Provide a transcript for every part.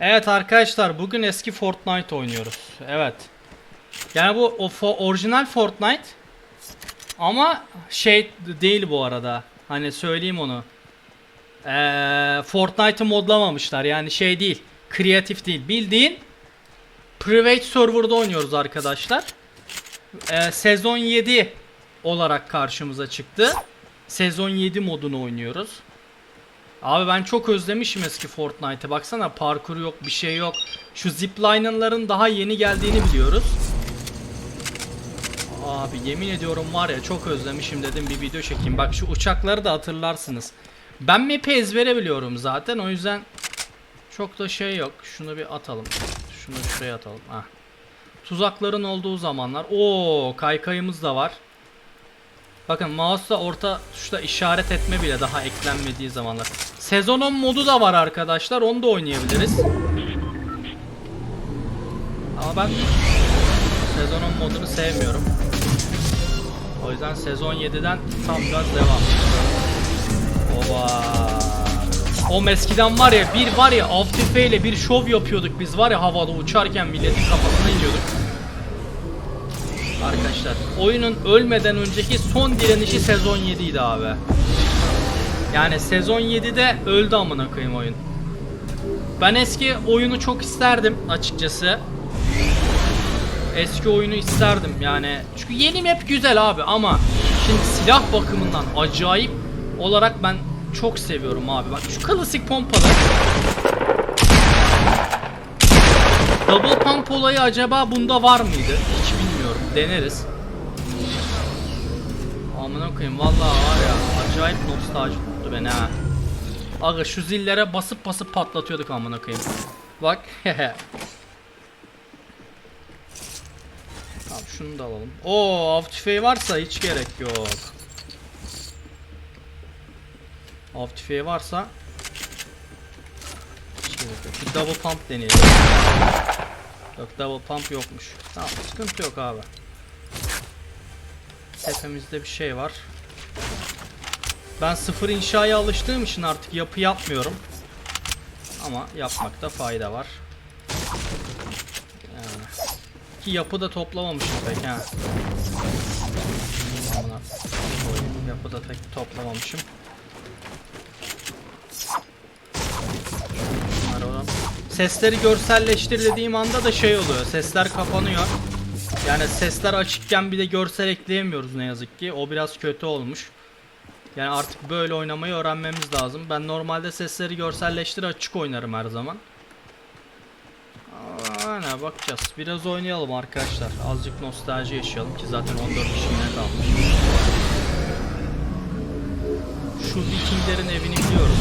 Evet arkadaşlar bugün eski Fortnite oynuyoruz. Evet. Yani bu o orijinal Fortnite ama şey değil bu arada. Hani söyleyeyim onu. Ee, Fortnite'ı modlamamışlar. Yani şey değil. Kreatif değil. Bildiğin private server'da oynuyoruz arkadaşlar. Ee, sezon 7 olarak karşımıza çıktı. Sezon 7 modunu oynuyoruz. Abi ben çok özlemişim eski Fortnite'ı. Baksana parkur yok, bir şey yok. Şu zipline'ların daha yeni geldiğini biliyoruz. Abi yemin ediyorum var ya çok özlemişim dedim bir video çekeyim. Bak şu uçakları da hatırlarsınız. Ben map'i ezbere biliyorum zaten o yüzden çok da şey yok. Şunu bir atalım. Şunu şuraya atalım. Hah. Tuzakların olduğu zamanlar. Oo kaykayımız da var. Bakın mouse'la orta tuşla işaret etme bile daha eklenmediği zamanlar. Sezon 10 modu da var arkadaşlar. Onu da oynayabiliriz. Ama ben sezon 10 modunu sevmiyorum. O yüzden sezon 7'den tam gaz devam. Oba. O eskiden var ya bir var ya av tüfeğiyle bir şov yapıyorduk biz var ya havada uçarken milletin kafasına iniyorduk. Arkadaşlar oyunun ölmeden önceki son direnişi sezon 7 idi abi. Yani sezon 7'de öldü amına koyayım oyun. Ben eski oyunu çok isterdim açıkçası. Eski oyunu isterdim yani. Çünkü yeni map güzel abi ama şimdi silah bakımından acayip olarak ben çok seviyorum abi. Bak şu klasik pompalı. Double pump olayı acaba bunda var mıydı? Hiç bilmiyorum. Deneriz. Amına koyayım vallahi var ya acayip nostalji tuttu beni ha. Aga şu zillere basıp basıp patlatıyorduk amına koyayım. Bak. Tamam şunu da alalım. Oo av tüfeği varsa hiç gerek yok. Av tüfeği varsa double pump deneyelim. Yok double pump yokmuş. Tamam sıkıntı yok abi. Tepemizde bir şey var. Ben sıfır inşaya alıştığım için artık yapı yapmıyorum. Ama yapmakta fayda var. Yani. Ki yapı da toplamamışım pek ha. Yapı da pek toplamamışım. Sesleri görselleştir dediğim anda da şey oluyor. Sesler kapanıyor. Yani sesler açıkken bir de görsel ekleyemiyoruz ne yazık ki. O biraz kötü olmuş. Yani artık böyle oynamayı öğrenmemiz lazım. Ben normalde sesleri görselleştir açık oynarım her zaman. Aynen bakacağız. Biraz oynayalım arkadaşlar. Azıcık nostalji yaşayalım ki zaten 14 kişiye kalmış. Şu Vikinglerin evini biliyoruz.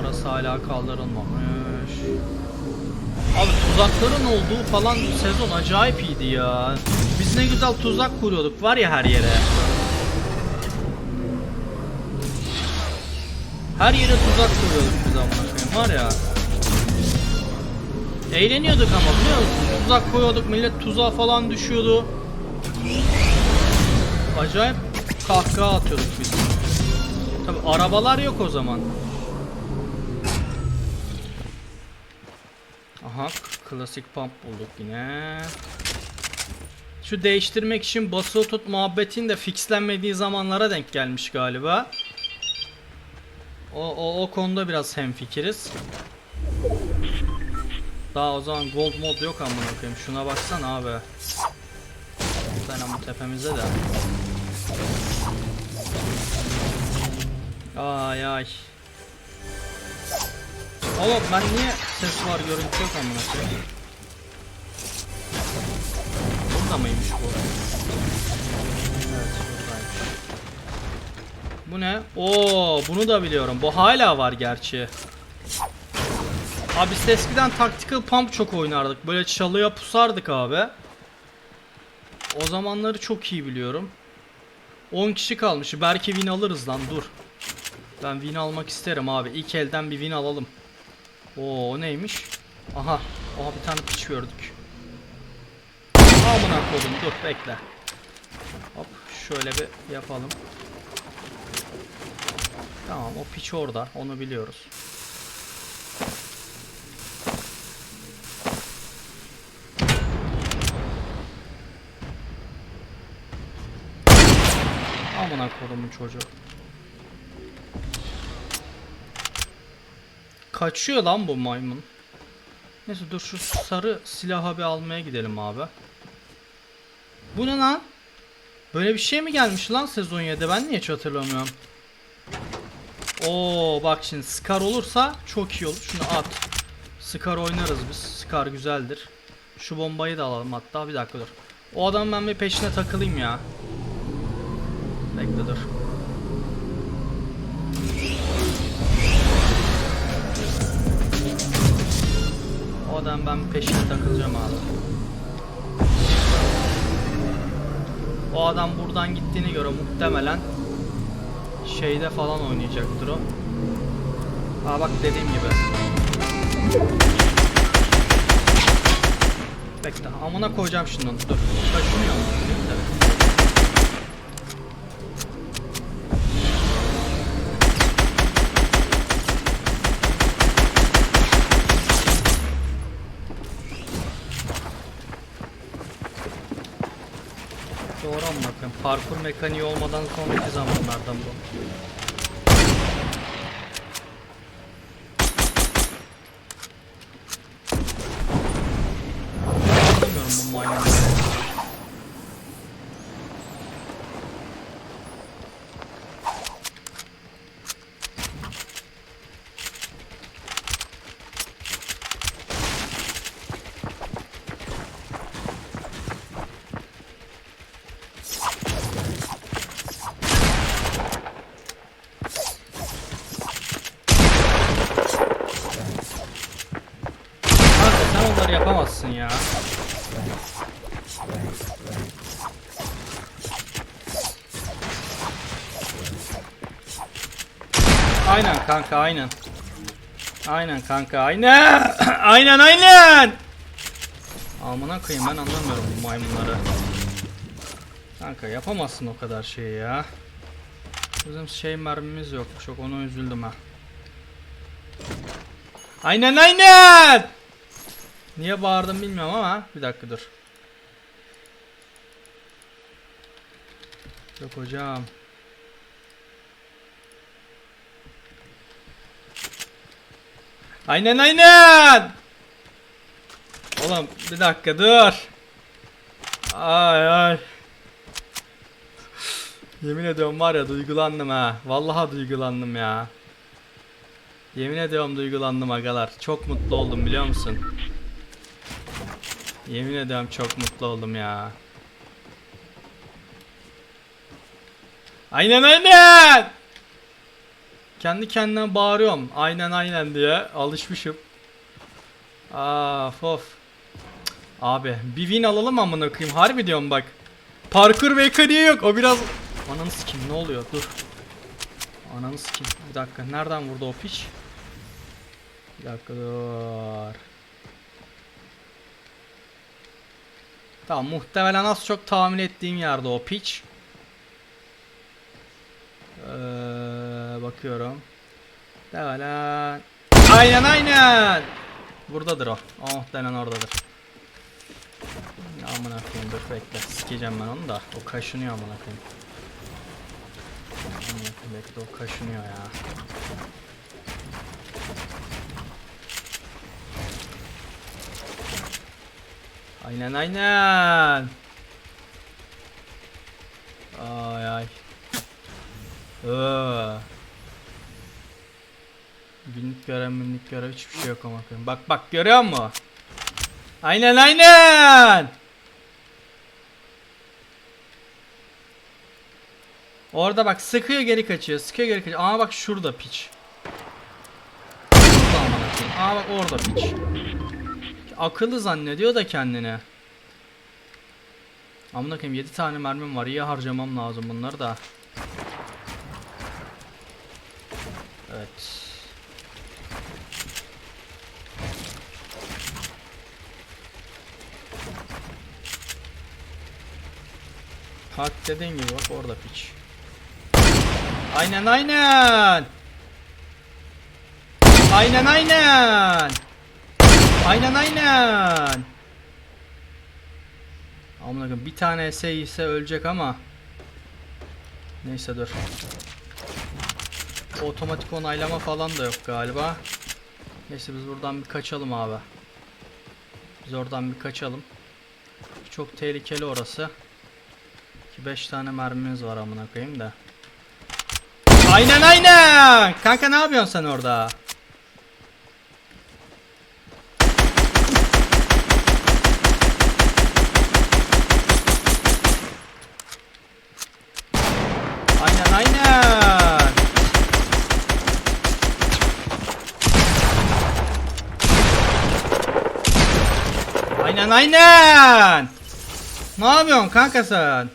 Orası hala kaldırılmamış. Tuzakların olduğu falan sezon acayip iyiydi ya. Biz ne güzel tuzak kuruyorduk var ya her yere. Her yere tuzak kuruyorduk biz amına var ya. Eğleniyorduk ama biliyor musun? Tuzak koyuyorduk millet tuzağa falan düşüyordu. Acayip kahkaha atıyorduk biz. Tabi arabalar yok o zaman. Aha klasik pump bulduk yine. Şu değiştirmek için basılı tut muhabbetin de fixlenmediği zamanlara denk gelmiş galiba. O, o, o konuda biraz hemfikiriz. Daha o zaman gold mod yok amına koyayım. Şuna baksana abi. Ben bu tepemize de. Ay ay. Oğlum ben niye ses var görüntü yok amına koyayım. Burada mıymış bu? Bu ne? Oo bunu da biliyorum. Bu hala var gerçi. Abi biz eskiden tactical pump çok oynardık. Böyle çalıya pusardık abi. O zamanları çok iyi biliyorum. 10 kişi kalmış. Belki win alırız lan dur. Ben win almak isterim abi. İlk elden bir win alalım. Oo neymiş? Aha. Aha bir tane piç gördük. Amına koydum dur bekle. Hop şöyle bir yapalım. Tamam o piç orada onu biliyoruz. Amına kodumun çocuğu. Kaçıyor lan bu maymun. Neyse dur şu sarı silahı bir almaya gidelim abi. Bu ne lan? Böyle bir şey mi gelmiş lan sezon 7'de ben niye hiç hatırlamıyorum. Oo bak şimdi Scar olursa çok iyi olur. Şunu at. Scar oynarız biz. Scar güzeldir. Şu bombayı da alalım hatta bir dakika dur. O adamın ben bir peşine takılayım ya. Bekle dur. Bir peşine takılacağım abi. O adam buradan gittiğine göre muhtemelen şeyde falan oynayacaktır o. Aa bak dediğim gibi. Bekle amına koyacağım şundan dur. Taşınıyor Parkur mekaniği olmadan sonraki zamanlardan bu. Bilmiyorum bu maymunları. Kanka sen onları yapamazsın ya. Aynen kanka aynen. Aynen kanka aynen. aynen aynen. Amına koyayım ben anlamıyorum bu maymunları. Kanka yapamazsın o kadar şeyi ya. Bizim şey mermimiz yok. Çok ona üzüldüm ha. Aynen aynen. Niye bağırdım bilmiyorum ama bir dakika dur. Yok hocam. Aynen aynen. Oğlum bir dakika dur. Ay ay. Yemin ediyorum var ya duygulandım ha. Vallahi duygulandım ya. Yemin ediyorum duygulandım agalar. Çok mutlu oldum biliyor musun? Yemin ediyorum çok mutlu oldum ya. Aynen aynen. Kendi kendime bağırıyorum. Aynen aynen diye alışmışım. Of of. Abi bir win alalım amına koyayım. Harbi diyorum bak. Parkur mekaniği yok. O biraz Ananı sikeyim ne oluyor? Dur. Ananı sikeyim. Bir dakika. Nereden vurdu o piç? Bir dakika dur. Tamam muhtemelen az çok tahmin ettiğim yerde o piç. Ee, bakıyorum. Devalen. Aynen aynen. Buradadır o. O muhtemelen oradadır. Amına koyayım dur bekle. Sikeceğim ben onu da. O kaşınıyor. Amına koyayım bekle o kaşınıyor ya. Aynen aynen. Ay ay. Ee. Günlük görev günlük görev hiçbir şey yok ama. Bak bak görüyor musun? Aynen aynen. Orada bak sıkıyor geri kaçıyor. Sıkıyor geri kaçıyor. Ama bak şurada piç. Aa bak orada piç. Akıllı zannediyor da kendini. Amına koyayım 7 tane mermim var. İyi harcamam lazım bunları da. Evet. Hak dediğin gibi bak orada piç. Aynen aynen. Aynen aynen. Aynen aynen. Amına bir tane ise ise ölecek ama. Neyse dur. Otomatik onaylama falan da yok galiba. Neyse biz buradan bir kaçalım abi. Biz oradan bir kaçalım. Çok tehlikeli orası. Ki 5 tane mermimiz var amına koyayım da. Aynen aynen. Kanka ne yapıyorsun sen orada? Aynen aynen. Aynen aynen. Ne yapıyorsun kanka sen?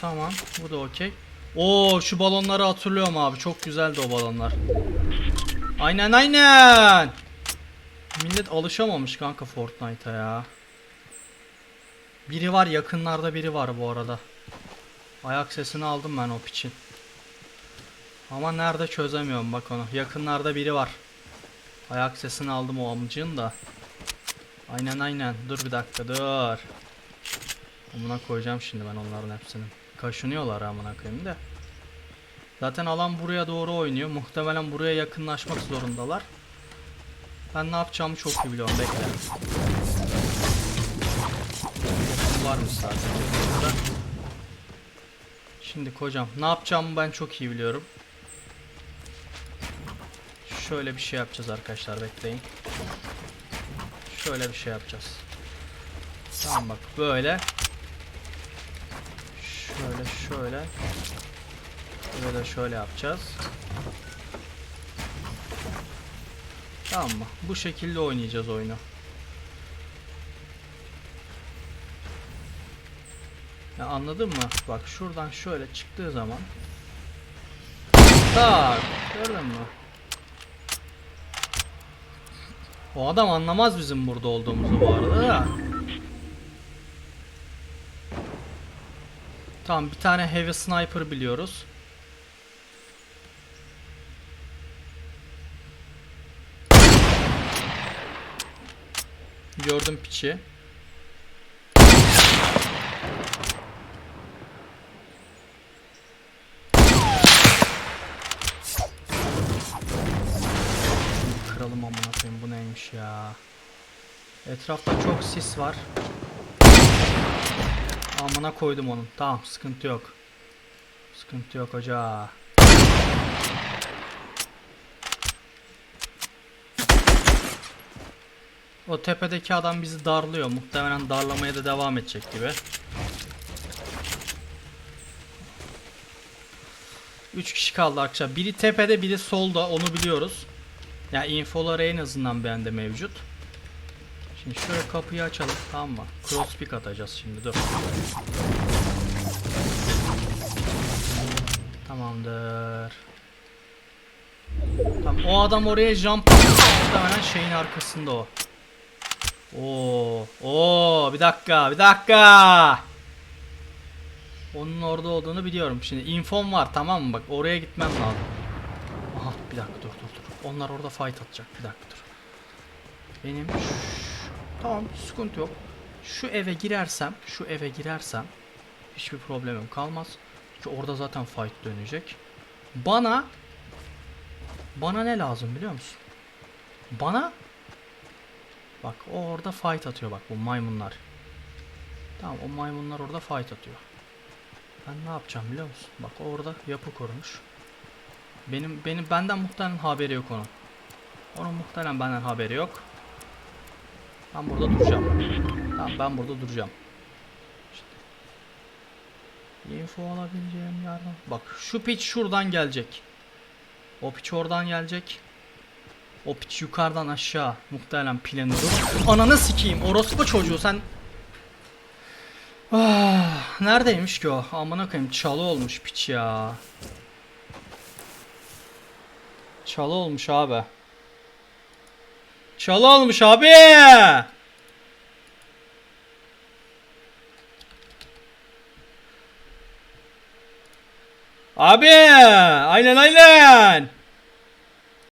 Tamam, bu da okey. Oo, şu balonları hatırlıyorum abi. Çok güzeldi o balonlar. Aynen aynen. Millet alışamamış kanka Fortnite'a ya. Biri var yakınlarda biri var bu arada. Ayak sesini aldım ben o piçin. Ama nerede çözemiyorum bak onu. Yakınlarda biri var. Ayak sesini aldım o amcığın da. Aynen aynen. Dur bir dakika dur. Amına koyacağım şimdi ben onların hepsini. Kaşınıyorlar amına koyayım da. Zaten alan buraya doğru oynuyor. Muhtemelen buraya yakınlaşmak zorundalar. Ben ne yapacağımı çok iyi biliyorum. Bekle. Varmış zaten. Şimdi kocam ne yapacağımı ben çok iyi biliyorum. Şöyle bir şey yapacağız arkadaşlar bekleyin. Şöyle bir şey yapacağız. Tamam bak böyle. Şöyle şöyle. Böyle de şöyle yapacağız. Tamam mı? Bu şekilde oynayacağız oyunu. Ya anladın mı? Bak şuradan şöyle çıktığı zaman Tak gördün mü? O adam anlamaz bizim burada olduğumuzu bu arada da. Tamam bir tane heavy sniper biliyoruz. Gördüm piçi. Kıralım amına koyayım bu neymiş ya. Etrafta çok sis var. Amına koydum onun. Tamam sıkıntı yok. Sıkıntı yok hoca. O tepedeki adam bizi darlıyor. Muhtemelen darlamaya da devam edecek gibi. 3 kişi kaldı arkadaşlar. Biri tepede, biri solda. Onu biliyoruz. Ya yani infoları en azından bende mevcut. Şimdi şöyle kapıyı açalım tamam mı? Crosspick atacağız şimdi dur. Tamamdır. Tamam o adam oraya jump. Muhtemelen şeyin arkasında o. Oo, oo bir dakika, bir dakika. Onun orada olduğunu biliyorum. Şimdi infom var tamam mı? Bak oraya gitmem lazım. Aha bir dakika dur. Onlar orada fight atacak. Bir dakika dur. Benim tamam sıkıntı yok. Şu eve girersem, şu eve girersem hiçbir problemim kalmaz. Ki orada zaten fight dönecek. Bana bana ne lazım biliyor musun? Bana Bak o orada fight atıyor bak bu maymunlar. Tamam o maymunlar orada fight atıyor. Ben ne yapacağım biliyor musun? Bak orada yapı kurmuş. Benim benim benden muhtemelen haberi yok onun. Onun muhtemelen benden haberi yok. Ben burada duracağım. Tamam ben burada duracağım. Info alabileceğim yerden. Bak şu piç şuradan gelecek. O piç oradan gelecek. O piç yukarıdan aşağı muhtemelen planı Ananı sikeyim orospu çocuğu sen Ah, neredeymiş ki o? Amına koyayım çalı olmuş piç ya. Çalı olmuş abi. Çalı olmuş abi. Abi, aynen aynen.